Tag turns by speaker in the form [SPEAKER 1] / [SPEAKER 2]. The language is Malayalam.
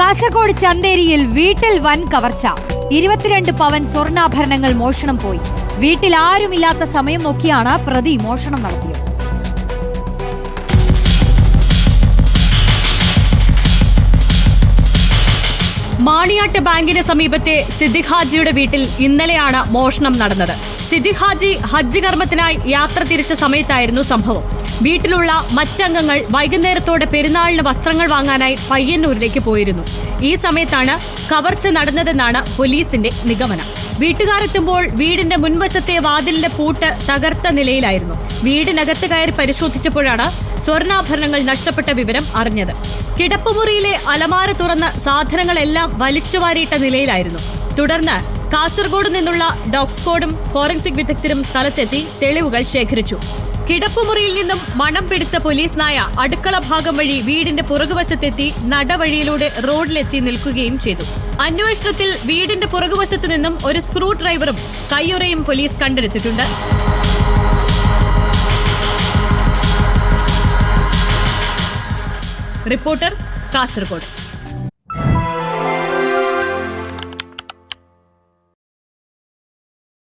[SPEAKER 1] കാസർഗോഡ് ചന്തേരിയിൽ വീട്ടിൽ വൻ കവർച്ച. ഇരുപത്തിരണ്ട് പവൻ സ്വർണാഭരണങ്ങൾ മോഷണം പോയി. വീട്ടിൽ ആരുമില്ലാത്ത സമയം നോക്കിയാണ് പ്രതി മോഷണം നടത്തിയത്.
[SPEAKER 2] മാണിയാട്ട് ബാങ്കിന് സമീപത്തെ സിദ്ദിഖ് ഹാജിയുടെ വീട്ടിൽ ഇന്നലെയാണ് മോഷണം നടന്നത്. സിദ്ദിഖ് ഹാജി ഹജ്ജ് കർമ്മത്തിനായി യാത്ര തിരിച്ച സമയത്തായിരുന്നു സംഭവം. വീട്ടിലുള്ള മറ്റംഗങ്ങൾ വൈകുന്നേരത്തോടെ പെരുന്നാളിന് വസ്ത്രങ്ങൾ വാങ്ങാനായി പയ്യന്നൂരിലേക്ക് പോയിരുന്നു. ഈ സമയത്താണ് കവർച്ച നടന്നതെന്നാണ് പോലീസിന്റെ നിഗമനം. വീട്ടുകാരെത്തുമ്പോൾ വീടിന്റെ മുൻവശത്തെ വാതിലിന്റെ പൂട്ട് തകർത്ത നിലയിലായിരുന്നു. വീടിനകത്ത് കയറി പരിശോധിച്ചപ്പോഴാണ് സ്വർണാഭരണങ്ങൾ നഷ്ടപ്പെട്ട വിവരം അറിഞ്ഞത്. കിടപ്പുമുറിയിലെ അലമാര തുറന്ന് സാധനങ്ങളെല്ലാം വലിച്ചുവാരിയിട്ട നിലയിലായിരുന്നു. തുടർന്ന് കാസർഗോഡ് നിന്നുള്ള ഡോഗ് സ്ക്വാഡും ഫോറൻസിക് വിദഗ്ധരും സ്ഥലത്തെത്തി തെളിവുകൾ ശേഖരിച്ചു. കിടപ്പുമുറിയിൽ നിന്നും മണം പിടിച്ച പോലീസ് നായ അടുക്കള ഭാഗം വഴി വീടിന്റെ പുറകുവശത്തെത്തി നടവഴിയിലൂടെ റോഡിലെത്തി നിൽക്കുകയും ചെയ്തു. അന്വേഷണത്തിൽ വീടിന്റെ പുറകുവശത്ത് നിന്നും ഒരു സ്ക്രൂ ഡ്രൈവറും കയ്യുറയും പോലീസ് കണ്ടെടുത്തിട്ടുണ്ട്. റിപ്പോർട്ടർ കാസർഗോഡ്.